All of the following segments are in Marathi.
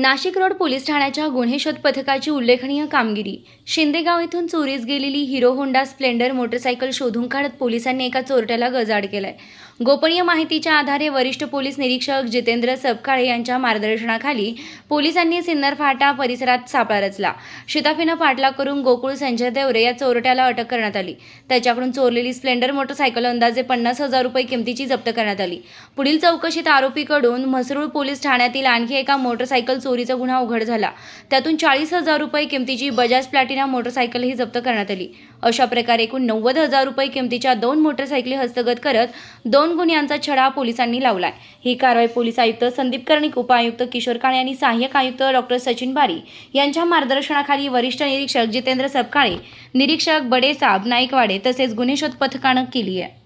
नाशिक रोड पोलीस ठाण्याच्या गुन्हे शोध पथकाची उल्लेखनीय कामगिरी. शिंदेगाव येथून चोरीस गेलेली हिरो होंडा स्प्लेंडर मोटरसायकल शोधून काढत पोलिसांनी एका चोरट्याला गजाड केलाय. गोपनीय माहितीच्या आधारे वरिष्ठ पोलीस निरीक्षक जितेंद्र सपकाळे यांच्या मार्गदर्शनाखाली पोलिसांनी सिन्नर फाटा परिसरात सापळा रचला. शिताफीनं पाठलाग करून गोकुळ संजय देवरे या चोरट्याला अटक करण्यात आली. त्याच्याकडून चोरलेली स्प्लेंडर मोटरसायकल अंदाजे पन्नास हजार रुपये किमतीची जप्त करण्यात आली. पुढील चौकशीत आरोपीकडून म्हसरूळ पोलीस ठाण्यातील आणखी एका मोटरसायकल चोरीचा गुन्हा उघड झाला. त्यातून चाळीस हजार रुपये किमतीची बजाज प्लॅटिना मोटरसायकलही जप्त करण्यात आली. अशा प्रकारे एकूण नव्वद हजार रुपये किमतीच्या दोन मोटरसायकली हस्तगत करत दोन दोन गुन्ह्यांचा छडा पोलिसांनी लावलाय. ही कारवाई पोलीस आयुक्त संदीप कर्णिक उपायुक्त किशोर काळे आणि सहाय्यक आयुक्त डॉक्टर सचिन बारी यांच्या मार्गदर्शनाखाली वरिष्ठ निरीक्षक जितेंद्र सपकाळे निरीक्षक बडेसाब नाईकवाडे तसेच गुन्हे शोध पथकानं केली आहे.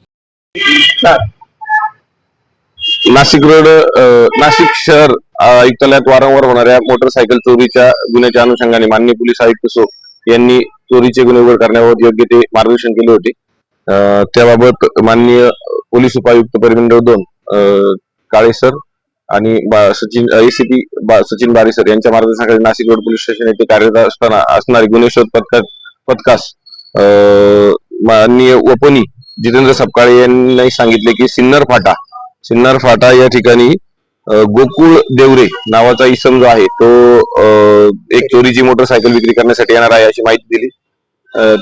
नाशिक रोड नाशिक शहर आयुक्तालयात वारंवार होणाऱ्या मोटरसायकल चोरीच्या गुन्ह्याच्या अनुषंगाने माननीय पोलीस आयुक्त सो यांनी चोरीचे गुन्हे उघड करण्याबाबत योग्य ते मार्गदर्शन केले होते. त्याबाबत माननीय पोलीस उपायुक्त परिमंडळ दोन काळे सर आणि बा- सचिन एसीपी सचिन बारी सर यांच्या मार्गदर्शनाखाली नाशिक रोड पोलीस स्टेशन येथे कार्यरत असताना असणारे गुन्हे शोध पथकात पथकास माननीय वपनी जितेंद्र सपकाळे यांनी सांगितले की सिन्नर फाटा सिन्नर फाटा या ठिकाणी गोकुळ देवरे नावाचा इसम जो आहे तो एक चोरीची मोटरसायकल विक्री करण्यासाठी येणार आहे अशी माहिती दिली.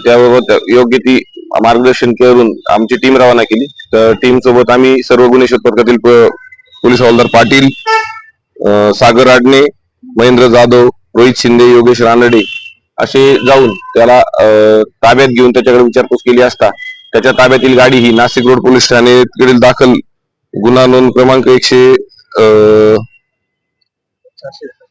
त्याबाबत योग्य ती मार्गदर्शन करून आमची टीम रवाना केली. तर टीम सोबत आम्ही सर्व गुन्हे शोध पथकातील पोलीस हवालदार पाटील सागर आडणे महेंद्र जाधव रोहित शिंदे योगेश रानडे असे जाऊन त्याला ताब्यात घेऊन त्याच्याकडे विचारपूस केली असता त्याच्या ताब्यातील गाडी ही नाशिक रोड पोलीस ठाणेकडील दाखल गुन्हा नोंद क्रमांक एकशे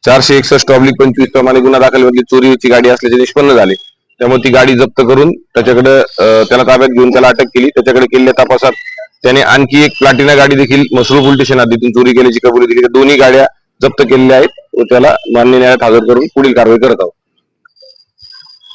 चारशे एकसष्ट ऑब्लिक पंचवीस प्रमाणे गुन्हा दाखल चोरीची गाडी असल्याचे निष्पन्न झाले. त्यामुळे ती गाडी जप्त करून त्याच्याकडे त्याला ताब्यात घेऊन त्याला अटक केली. त्याच्याकडे केलेल्या तपासात त्याने आणखी एक प्लाटिना गाडी देखील मसरूळ पोलीस स्टेशन हद्दीतून चोरी केल्याची कबुली दिली. दोन्ही गाड्या जप्त केलेल्या आहेत. व त्याला मान्य न्यायालयात हजर करून पुढील कारवाई करत आहोत.